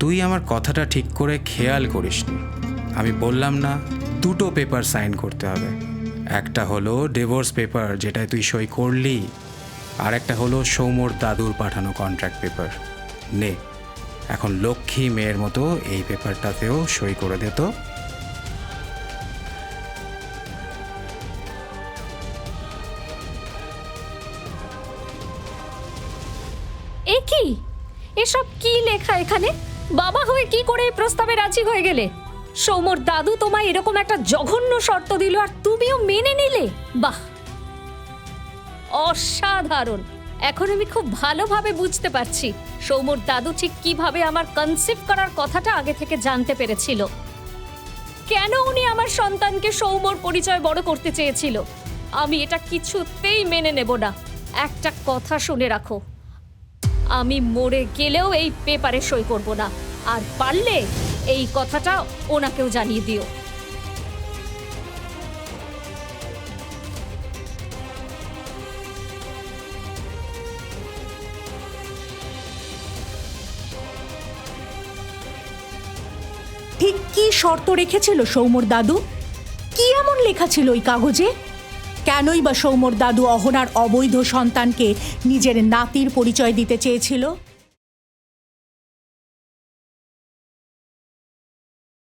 তুই আমার কথাটা ঠিক করে খেয়াল করিসনি। আমি বললাম না, দুটো পেপার সাইন করতে হবে। একটা হলো ডিভোর্স পেপার, যেটায় তুই সই করলি, আর একটা হলো সৌমর দাদুর পাঠানো কন্ট্রাক্ট পেপার নে, এখন লক্ষ্মী মেয়ের মতো এই পেপারটাতেও সই করে দে তো। এসব কি লেখা এখানে? বাবা হয়ে কি করে এই প্রস্তাবে রাজি হয়ে গেলে? সৌমর দাদু তোমায় এরকম একটা জঘন্য শর্ত দিল আর তুমিও মেনে নিলে? বাহ! অসাধারণ! এখন আমি খুব ভালোভাবে বুঝতে পারছি সৌমর দাদু ঠিক কীভাবে আমার কনসেপ্ট করার কথাটা আগে থেকে জানতে পেরেছিল। কেন উনি আমার সন্তানকে সৌমর পরিচয় বড় করতে চেয়েছিল? আমি এটা কিছুতেই মেনে নেব না। একটা কথা শুনে রাখো। আমি মরে গেলেও এই পেপারে সই করব না। আর পারলে এই কথাটা ওনাকেও জানিয়ে দিও। ঠিক কি শর্ত রেখেছিল সৌমর দাদু? কি এমন লেখা ছিল ওই কাগজে? কেনই বা সৌমর দাদু অহনার অবৈধ সন্তানকে নিজের নাতির পরিচয় দিতে চেয়েছিল?